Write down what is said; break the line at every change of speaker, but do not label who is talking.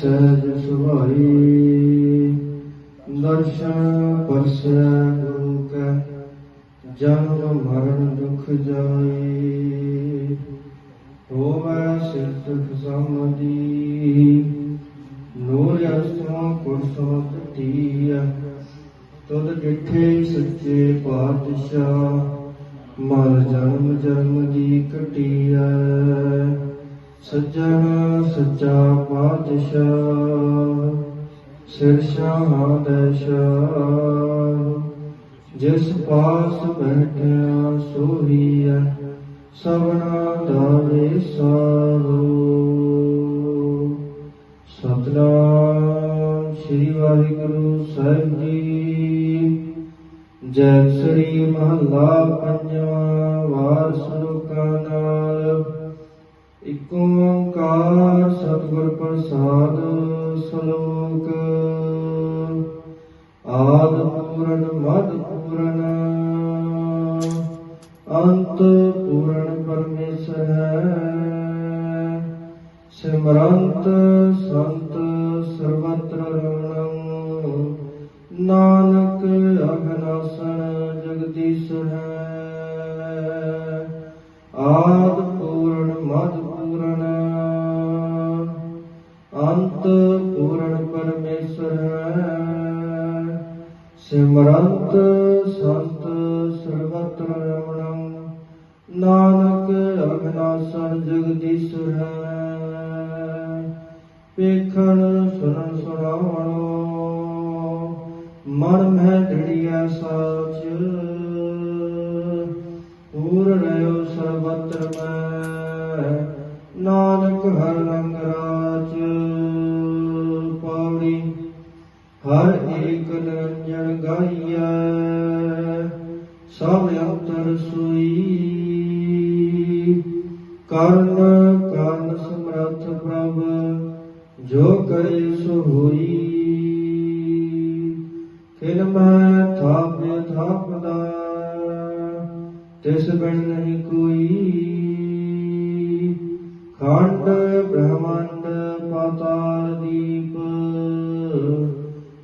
ਸਹਿਜ ਸੁਭਾਈ ਦਰਸ਼ਨ ਪਰਸੈ ਗੁਰੂ ਕੈ ਜਨਮ ਮਰਨ ਦੁਖ ਜਾਈ ਹੋਵੈ ਸਿੱਧ ਸਮਾਧੀ ਨੂਰ ਅਸਮਾ ਕੁਰਸੋ ਤੀਆ ਤੁਧ ਡਿਠੇ ਸੱਚੇ ਪਾਤਸ਼ਾਹ ਮਰ ਜਨਮ ਜਨਮ ਦੀ ਕਟਿਆ ਸੱਜਣ ਸੱਚਾ ਪਾਤਸ਼ਾਹ, ਸਿਰ ਸ਼ਾਹਦਸ਼ਾ ਜਿਸ ਪਾਸ ਬੈਠਿਆ ਸੋਹੀਐ, ਸਭਨਾ ਦਾ ਵਿਸਾਰੋ ਸਤਨਾਮ ਸ੍ਰੀ ਵਾਹਿਗੁਰੂ ਸਾਹਿਬ ਜੀ। ਜੈ ਸ੍ਰੀ ਮਹਲਾ ਪੰਜਵਾਂ ਵਾਰ ਸਲੋਕਾ ਨਾਲ ਇਕ ਓੰਕਾਰ ਸਤਿਗੁਰ ਪ੍ਰਸਾਦ ਸ਼ਲੋਕ। ਆਦ ਪੂਰਨ, ਮਦ ਪੂਰਨ। ਅੰਤ ਪੂਰਨ ਪਰਮੇਸ਼ਰ ਹੈ। ਸਿਮਰੰਤ ਸੰਤ ਸਰਬਤਰ ਰਮਣੰ। ਨਾਨਕ ਅਗਨਾਸਨ ਜਗਦੀਸ਼ ਹੈ। ਆਦ ਪੂਰਨ, ਮਦ ਪਰਮੇਸ਼ਰ ਹੈ ਸਿਮਰੰਤ ਸੰਤ ਸਰਬਤਰ ਰਮਣੰ। ਨਾਨਕ ਅਗਨਾਸਨ ਜਗਦੀਸ਼ ਹੈ ਵੇਖਣ ਸੁਣਨ ਸੁਣਾਵਣੋ। ਮਨ ਮਹਿ ਡੜੀਐ ਸਾਚ। ਪੂਰ ਰਹਿਓ ਸਰਬਤਰ ਮੈਂ। ਹਰ ਏਕ ਨਿਰੰਜਨ ਗਾਈਐ, ਸਭ ਅੰਤਰ ਸੋਈ। ਕਰਨ ਕਰਨ ਸਮਰੱਥ ਪ੍ਰਭ, ਜੋ ਕਰੇ ਸੋ ਹੋਈ। ਕਿਨ ਮੈਂ ਥਾਪਿ ਥਾਪਦਾ ਤਿਸ ਬਿਨ ਨਹੀਂ ਕੋਈ। ਖੰਡ